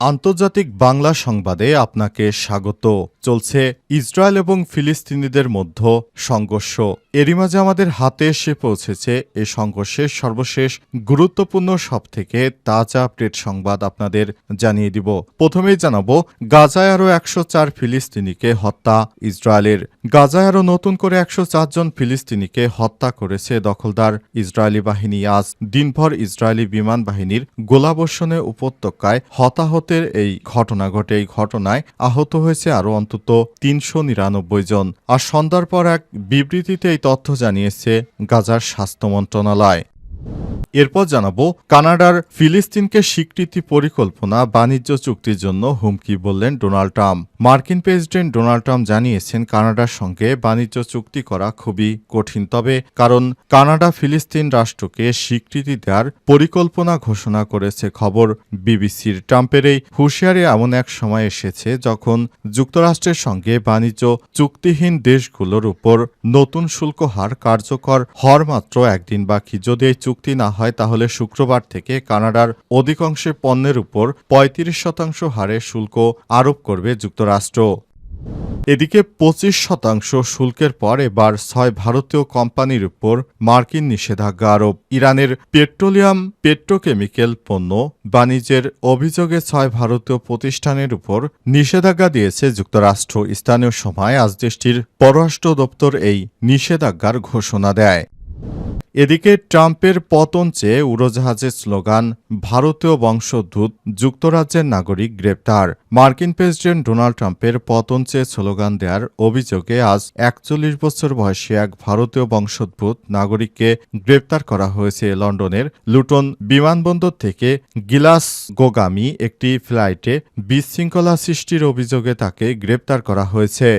আন্তর্জাতিক বাংলা সংবাদে আপনাকে স্বাগত। চলছে ইসরায়েল এবং ফিলিস্তিনিদের মধ্যে সংঘর্ষ। এরই মাঝে আমাদের হাতে এসে পৌঁছেছে এ সংঘর্ষের সর্বশেষ গুরুত্বপূর্ণ সবথেকে তাজা আপডেট সংবাদ আপনাদের জানিয়ে দিব। প্রথমেই জানাব, গাজায় আরও একশো চার ফিলিস্তিনিকে হত্যা ইসরায়েলের। গাজায় আরও নতুন করে একশো চার জন ফিলিস্তিনিকে হত্যা করেছে দখলদার ইসরায়েলি বাহিনী। আজ দিনভর ইসরায়েলি বিমান বাহিনীর গোলাবর্ষণে উপত্যকায় হতাহতের এই ঘটনা ঘটে। এই ঘটনায় আহত হয়েছে আরও অন্তত তিনশো নিরানব্বই জন। আর সন্ধ্যার পর এক বিবৃতিতে এই তথ্য জানিয়েছে গাজার স্বাস্থ্য মন্ত্রণালয়। এরপর জানাব, কানাডার ফিলিস্তিনকে স্বীকৃতি পরিকল্পনা বাণিজ্য চুক্তির জন্য হুমকি বললেন ডোনাল্ড ট্রাম্প। মার্কিন প্রেসিডেন্ট ডোনাল্ড ট্রাম্প জানিয়েছেন কানাডার সঙ্গে বাণিজ্য চুক্তি করা খুবই কঠিন, তবে কারণ কানাডা ফিলিস্তিন রাষ্ট্রকে স্বীকৃতি দেওয়ার পরিকল্পনা ঘোষণা করেছে খবর বিবিসির। ট্রাম্পের এই হুঁশিয়ারি এমন এক সময় এসেছে যখন যুক্তরাষ্ট্রের সঙ্গে বাণিজ্য চুক্তিহীন দেশগুলোর উপর নতুন শুল্ক হার কার্যকর হওয়ার মাত্র একদিন বাকি। যদি এই চুক্তি না হয় তাহলে শুক্রবার থেকে কানাডার অধিকাংশে পণ্যের উপর পঁয়ত্রিশ শতাংশ হারে শুল্ক আরোপ করবে যুক্তরাষ্ট্র। এদিকে পঁচিশ শতাংশ শুল্কের পর এবার ছয় ভারতীয় কোম্পানির উপর মার্কিন নিষেধাজ্ঞা আরোপ। ইরানের পেট্রোলিয়াম পেট্রোকেমিক্যাল পণ্য বাণিজ্যের অভিযোগে ছয় ভারতীয় প্রতিষ্ঠানের উপর নিষেধাজ্ঞা দিয়েছে যুক্তরাষ্ট্র। স্থানীয় সময় আজ দেশটির পররাষ্ট্র দপ্তর এই নিষেধাজ্ঞার ঘোষণা দেয়। এদিকে ট্রাম্পের পতন চেয়ে উড়োজাহাজের স্লোগান, ভারতীয় বংশোদ্ভূত, যুক্তরাজ্যের নাগরিক গ্রেপ্তার। মার্কিন প্রেসিডেন্ট ডোনাল্ড ট্রাম্পের পতন চেয়ে স্লোগান দেওয়ার অভিযোগে আজ একচল্লিশ বছর বয়সী এক ভারতীয় বংশোদ্ভূত নাগরিককে গ্রেপ্তার করা হয়েছে লন্ডনের লুটন বিমানবন্দর থেকে গিলাস গোগামি একটি ফ্লাইটে বিশৃঙ্খলা সৃষ্টির অভিযোগে তাকে গ্রেপ্তার করা হয়েছে।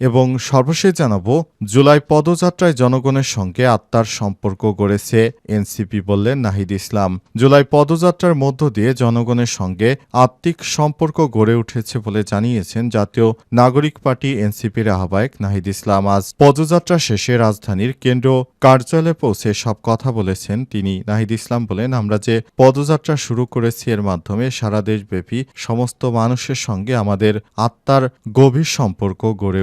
এবং সর্বশেষ জানাব, জুলাই পদযাত্রায় জনগণের সঙ্গে আত্মার সম্পর্ক গড়েছে এনসিপি বললেন নাহিদ ইসলাম। জুলাই পদযাত্রার মধ্য দিয়ে জনগণের সঙ্গে আত্মিক সম্পর্ক গড়ে উঠেছে বলে জানিয়েছেন জাতীয় নাগরিক পার্টি এনসিপির আহ্বায়ক নাহিদ ইসলাম। আজ পদযাত্রা শেষে রাজধানীর কেন্দ্র কার্যালয়ে পৌঁছে সব কথা বলেছেন তিনি। নাহিদ ইসলাম বলেন, আমরা যে পদযাত্রা শুরু করেছি এর মাধ্যমে সারা দেশব্যাপী সমস্ত মানুষের সঙ্গে আমাদের আত্মার গভীর সম্পর্ক গড়ে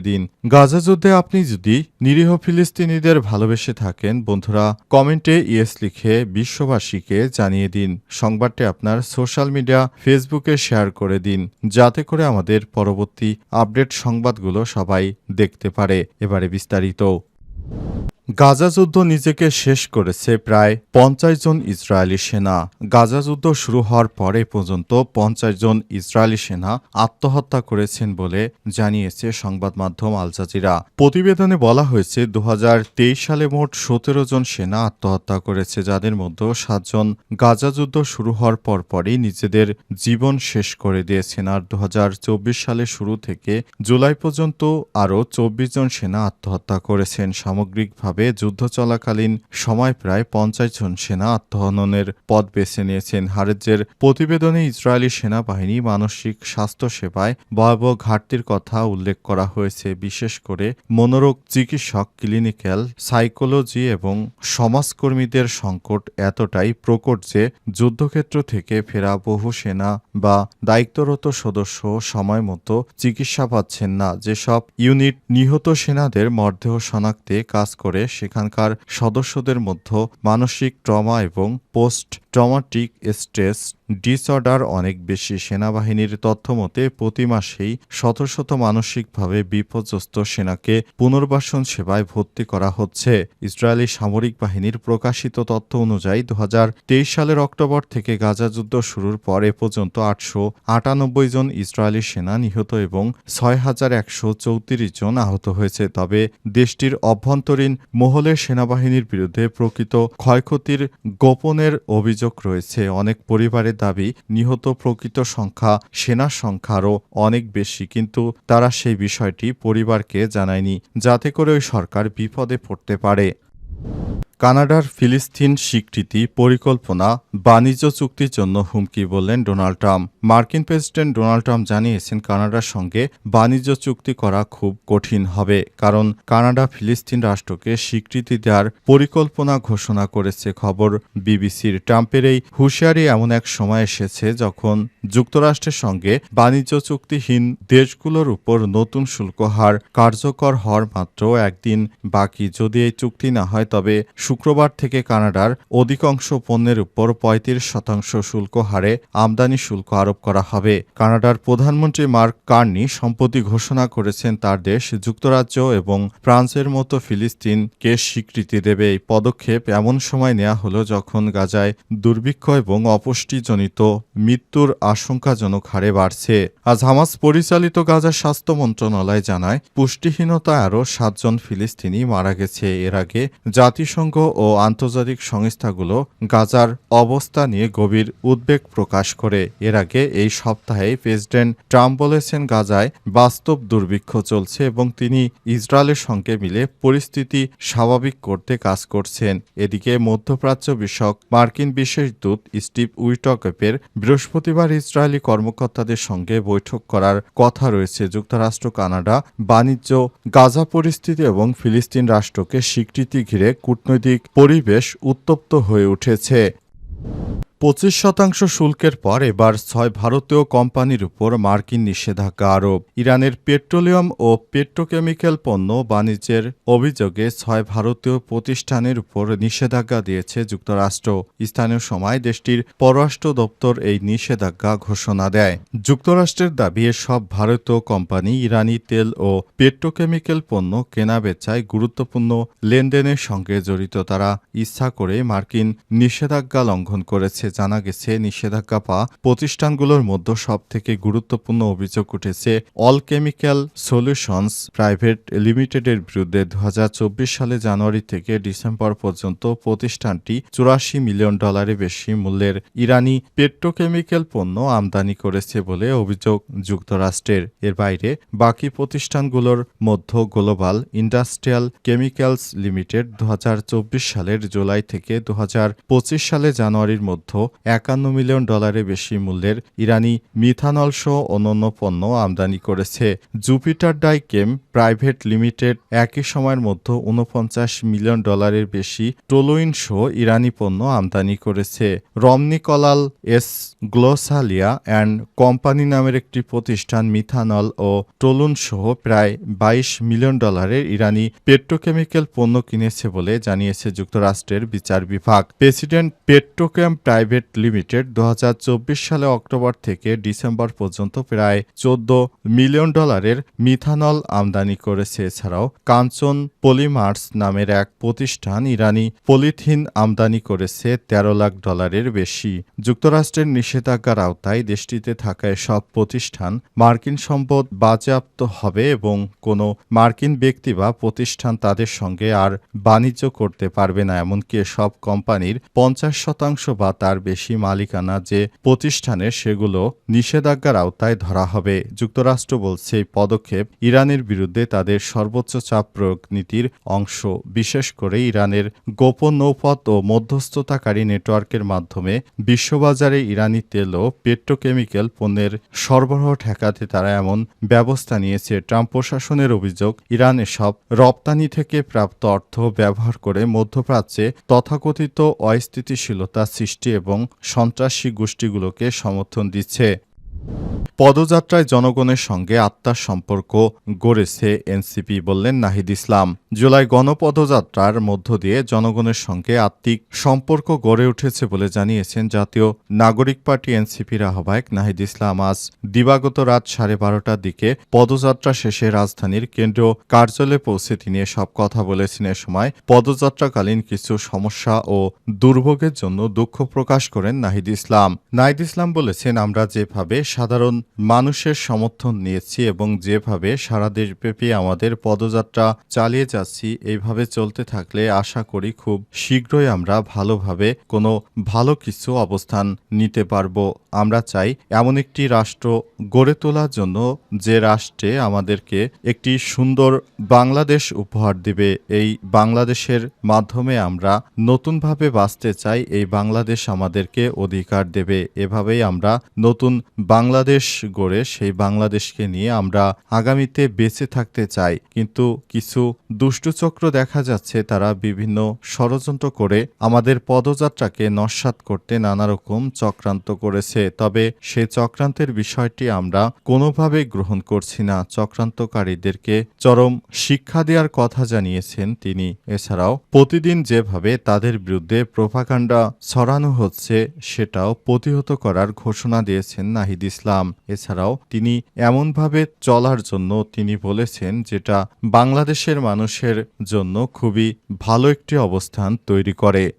দিন। গাজা যুদ্ধে আপনি যদি নিরীহ ফিলিস্তিনিদের ভালোবেসে থাকেন, বন্ধুরা, কমেন্টে ইয়েস লিখে বিশ্ববাসীকে জানিয়ে দিন। সংবাদটি আপনার সোশ্যাল মিডিয়া, ফেসবুকে শেয়ার করে দিন, যাতে করে আমাদের পরবর্তী আপডেট সংবাদগুলো সবাই দেখতে পারে। এবারে বিস্তারিত। গাজা যুদ্ধ নিজেকে শেষ করেছে প্রায় পঞ্চাশ জন ইসরায়েলি সেনা। গাজা যুদ্ধ শুরু হওয়ার পরে পর্যন্ত পঞ্চাশ জন ইসরায়েলি সেনা আত্মহত্যা করেছেন বলে জানিয়েছে সংবাদ মাধ্যম আল জাজিরা। প্রতিবেদনে বলা হয়েছে দু হাজার তেইশ সালে মোট সতেরো জন সেনা আত্মহত্যা করেছে, যাদের মধ্যে সাতজন গাজা যুদ্ধ শুরু হওয়ার পরপরই নিজেদের জীবন শেষ করে দিয়েছেন। আর দু সালের শুরু থেকে জুলাই পর্যন্ত আরও চব্বিশ জন সেনা আত্মহত্যা করেছেন। সামগ্রিকভাবে ভাবে যুদ্ধ চলাকালীন সময় প্রায় পঞ্চাশ জন সেনা আত্মহননের পথ বেছে নিয়েছেন। হারেজের প্রতিবেদনে ইসরায়েলি সেনাবাহিনী মানসিক স্বাস্থ্য সেবায় ভয়াবহ ঘাটতির কথা উল্লেখ করা হয়েছে। বিশেষ করে মনোরোগ চিকিৎসক, ক্লিনিক্যাল সাইকোলজি এবং সমাজকর্মীদের সংকট এতটাই প্রকট যে যুদ্ধক্ষেত্র থেকে ফেরা বহু সেনা বা দায়িত্বরত সদস্য সময় মতো চিকিৎসা পাচ্ছেন না। যেসব ইউনিট নিহত সেনাদের মরদেহ শনাক্তে কাজ করে সেখানকার সদস্যদের মধ্যে মানসিক ট্রমা এবং পোস্ট ট্রমাটিক স্ট্রেস ডিসঅর্ডার অনেক বেশি সেনাবাহিনীর তথ্যমতে, প্রতি মাসেই শত শত মানসিকভাবে বিপর্যস্ত সেনাকে পুনর্বাসন সেবায় ভর্তি করা হচ্ছে। ইসরায়েলি সামরিক বাহিনীর প্রকাশিত তথ্য অনুযায়ী দু হাজার তেইশ সালের অক্টোবর থেকে গাজা যুদ্ধ শুরুর পর পর্যন্ত আটশো আটানব্বই জন ইসরায়েলি সেনা নিহত এবং ছয় হাজার একশো চৌত্রিশ জন আহত হয়েছে। তবে দেশটির অভ্যন্তরীণ মহলে সেনাবাহিনীর বিরুদ্ধে প্রকৃত ক্ষয়ক্ষতির গোপনের অভিযোগ রয়েছে, অনেক পরিবারের দাবি, নিহত প্রকৃত সংখ্যা সেনার সংখ্যারও অনেক বেশি, কিন্তু তারা সেই বিষয়টি পরিবারকে জানায়নি, যাতে করে ওই সরকার বিপদে পড়তে পারে। কানাডার ফিলিস্তিন স্বীকৃতি পরিকল্পনা, বাণিজ্য চুক্তির জন্য হুমকি বললেন ডোনাল্ড ট্রাম্প। মার্কিন প্রেসিডেন্ট ডোনাল্ড ট্রাম্প জানিয়েছেন কানাডার সঙ্গে বাণিজ্য চুক্তি করা খুব কঠিন হবে, কারণ কানাডা ফিলিস্তিন রাষ্ট্রকে স্বীকৃতি দেওয়ার পরিকল্পনা ঘোষণা করেছে খবর বিবিসির। ট্রাম্পের এই হুঁশিয়ারি এমন এক সময় এসেছে যখন যুক্তরাষ্ট্রের সঙ্গে বাণিজ্য চুক্তিহীন দেশগুলোর উপর নতুন শুল্ক হার কার্যকর হওয়ার মাত্র একদিন বাকি। যদি এই চুক্তি না হয়, তবে শুক্রবার থেকে কানাডার অধিকাংশ পণ্যের উপর পঁয়ত্রিশ শতাংশ শুল্ক হারে আমদানি শুল্ক আরোপ করা হবে। কানাডার প্রধানমন্ত্রী মার্ক কার্নি সম্প্রতি ঘোষণা করেছেন তার দেশ যুক্তরাজ্য এবং ফ্রান্সের মতো ফিলিস্তিনকে স্বীকৃতি দেবে। এই পদক্ষেপ এমন সময় নেওয়া হলো যখন গাজায় দুর্ভিক্ষ এবং অপুষ্টিজনিত মৃত্যুর আশঙ্কাজনক হারে বাড়ছে। আজ হামাস পরিচালিত গাজার স্বাস্থ্য মন্ত্রণালয় জানায়, পুষ্টিহীনতায় আরও সাতজন ফিলিস্তিনি মারা গেছে। এর আগে জাতিসংঘ ও আন্তর্জাতিক সংস্থাগুলো গাজার অবস্থা নিয়ে গভীর উদ্বেগ প্রকাশ করে। এর আগে এই সপ্তাহে প্রেসিডেন্ট ট্রাম্প বলেছেন, গাজায় বাস্তব দুর্ভিক্ষ চলছে এবং তিনি ইসরায়েলের সঙ্গে মিলে পরিস্থিতি স্বাভাবিক করতে কাজ করছেন। এদিকে মধ্যপ্রাচ্য বিষয়ক মার্কিন বিশেষ দূত স্টিভ উইটকেপের বৃহস্পতিবার ইসরায়েলি কর্মকর্তাদের সঙ্গে বৈঠক করার কথা রয়েছে। যুক্তরাষ্ট্র, কানাডা, বাণিজ্য, গাজা পরিস্থিতি এবং ফিলিস্তিন রাষ্ট্রকে স্বীকৃতি ঘিরে কূটনৈতিক পরিবেশ উত্তপ্ত হয়ে উঠেছে। পঁচিশ শতাংশ শুল্কের পর এবার ছয় ভারতীয় কোম্পানির উপর মার্কিন নিষেধাজ্ঞা আরোপ। ইরানের পেট্রোলিয়াম ও পেট্রোকেমিক্যাল পণ্য বাণিজ্যের অভিযোগে ছয় ভারতীয় প্রতিষ্ঠানের উপর নিষেধাজ্ঞা দিয়েছে যুক্তরাষ্ট্র। স্থানীয় সময় দেশটির পররাষ্ট্র দপ্তর এই নিষেধাজ্ঞা ঘোষণা দেয়। যুক্তরাষ্ট্রের দাবি সব ভারতীয় কোম্পানি ইরানি তেল ও পেট্রোকেমিক্যাল পণ্য কেনা বেচায় গুরুত্বপূর্ণ লেনদেনের সঙ্গে জড়িত। তারা ইচ্ছা করে মার্কিন নিষেধাজ্ঞা লঙ্ঘন করেছে। জানা গেছে নিষেধাজ্ঞা পাওয়া প্রতিষ্ঠানগুলোর মধ্যে সবথেকে গুরুত্বপূর্ণ অভিযোগ উঠেছে, অল কেমিক্যাল সলিউশনস প্রাইভেট লিমিটেডের বিরুদ্ধে দু হাজার চব্বিশ সালে জানুয়ারি থেকে ডিসেম্বর পর্যন্ত প্রতিষ্ঠানটি চুরাশি মিলিয়ন ডলারের বেশি মূল্যের ইরানি পেট্রোকেমিক্যাল পণ্য আমদানি করেছে বলে অভিযোগ যুক্তরাষ্ট্রের। এর বাইরে, বাকি প্রতিষ্ঠানগুলোর মধ্যে গ্লোবাল ইন্ডাস্ট্রিয়াল কেমিক্যালস লিমিটেড দু হাজার চব্বিশ সালের জুলাই থেকে দু হাজার পঁচিশ সালে জানুয়ারির মধ্যে একান্ন মিলিয়ন ডলারের বেশি মূল্যের ইরানি মিথানল সহ অন্যান্য পণ্য আমদানি করেছে। Jupiter Dye Chem private limited একই সময়ের মধ্যে উনপঞ্চাশ মিলিয়ন ডলারের বেশি টোলোইন সহ ইরানি পণ্য আমদানি করেছে। Ramniklal S Glosalia and company নামের একটি প্রতিষ্ঠান মিথানল ও টোলুন সহ প্রায় বাইশ মিলিয়ন ডলারের ইরানি পেট্রোকেমিক্যাল পণ্য কিনেছে বলে জানিয়েছে যুক্তরাষ্ট্রের বিচার বিভাগ। প্রেসিডেন্ট পেট্রোকেম প্রাইভেট লিমিটেড দু হাজার চব্বিশ সালে অক্টোবর থেকে ডিসেম্বর পর্যন্ত প্রায় চোদ্দ মিলিয়ন ডলারের মিথানল আমদানি করেছে। এছাড়াও কাঞ্চন পলিমার্স নামের এক প্রতিষ্ঠান ইরানি পলিথিন আমদানি করেছে তেরো লাখ ডলারের বেশি। যুক্তরাষ্ট্রের নিষেধাজ্ঞার আওতায় দেশটিতে থাকা সব প্রতিষ্ঠান মার্কিন সম্পদ বাজেয়াপ্ত হবে এবং কোনো মার্কিন ব্যক্তি বা প্রতিষ্ঠান তাদের সঙ্গে আর বাণিজ্য করতে পারবে না, এমনকি সব কোম্পানির পঞ্চাশ শতাংশ বা তার বেশি মালিকানা যে প্রতিষ্ঠানে সেগুলো নিষেধাজ্ঞার আওতায় ধরা হবে। যুক্তরাষ্ট্র বলছে এই পদক্ষেপ ইরানের বিরুদ্ধে তাদের সর্বোচ্চ চাপ প্রয়োগ নীতির অংশ। বিশেষ করে ইরানের গোপন নৌপথ ও মধ্যস্থতাকারী নেটওয়ার্কের মাধ্যমে বিশ্ববাজারে ইরানি তেল ও পেট্রোকেমিক্যাল পণ্যের সরবরাহ ঠেকাতে তারা এমন ব্যবস্থা নিয়েছে। ট্রাম্প প্রশাসনের অভিযোগ, ইরান এসব রপ্তানি থেকে প্রাপ্ত অর্থ ব্যবহার করে মধ্যপ্রাচ্যে তথাকথিত অস্থিতিশীলতা সৃষ্টি এবং সন্ত্রাসী গোষ্ঠীগুলোকে সমর্থন দিচ্ছে। পদযাত্রায় জনগণের সঙ্গে আত্মার সম্পর্ক গড়েছে এনসিপি বললেন নাহিদ ইসলাম। জুলাই গণপদযাত্রার মধ্য দিয়ে জনগণের সঙ্গে আত্মিক সম্পর্ক গড়ে উঠেছে বলে জানিয়েছেন জাতীয় নাগরিক পার্টি এনসিপির আহ্বায়ক নাহিদ ইসলাম। আজ দিবাগত রাত সাড়ে বারোটার দিকে পদযাত্রা শেষে রাজধানীর কেন্দ্রীয় কার্যালয়ে পৌঁছে তিনি সব কথা বলেছেন। এ সময় পদযাত্রাকালীন কিছু সমস্যা ও দুর্ভোগের জন্য দুঃখ প্রকাশ করেন নাহিদ ইসলাম। নাহিদ ইসলাম বলেছেন, আমরা যেভাবে সাধারণ মানুষের সমর্থন নিয়েছি এবং যেভাবে সারা দেশব্যাপী আমাদের পদযাত্রা চালিয়ে যাচ্ছি, এইভাবে চলতে থাকলে আশা করি খুব শীঘ্রই আমরা ভালোভাবে কোনো ভালো কিছু অবস্থান নিতে পারব। আমরা চাই এমন একটি রাষ্ট্র গড়ে তোলার জন্য যে রাষ্ট্রে আমাদেরকে একটি সুন্দর বাংলাদেশ উপহার দিবে। এই বাংলাদেশের মাধ্যমে আমরা নতুনভাবে বাঁচতে চাই, এই বাংলাদেশ আমাদেরকে অধিকার দেবে। এভাবেই আমরা নতুন বাংলাদেশ গড়ে সেই বাংলাদেশকে নিয়ে আমরা আগামীতে বেঁচে থাকতে চাই। কিন্তু কিছু দুষ্টচক্র দেখা যাচ্ছে, তারা বিভিন্ন ষড়যন্ত্র করে আমাদের পদযাত্রাকে নস্বাত করতে নানা রকম চক্রান্ত করেছে। তবে সেই চক্রান্তের বিষয়টি আমরা কোনোভাবে গ্রহণ করছি না। চক্রান্তকারীদেরকে চরম শিক্ষা দেওয়ার কথা জানিয়েছেন তিনি। এছাড়াও প্রতিদিন যেভাবে তাদের বিরুদ্ধে প্রোপাগান্ডা ছড়ানো হচ্ছে, সেটাও প্রতিহত করার ঘোষণা দিয়েছেন নাহিদ ইসলাম। এছাড়াও তিনি এমনভাবে চলার জন্য তিনি বলেছেন যেটা বাংলাদেশের মানুষের জন্য খুবই ভালো একটি অবস্থান তৈরি করে।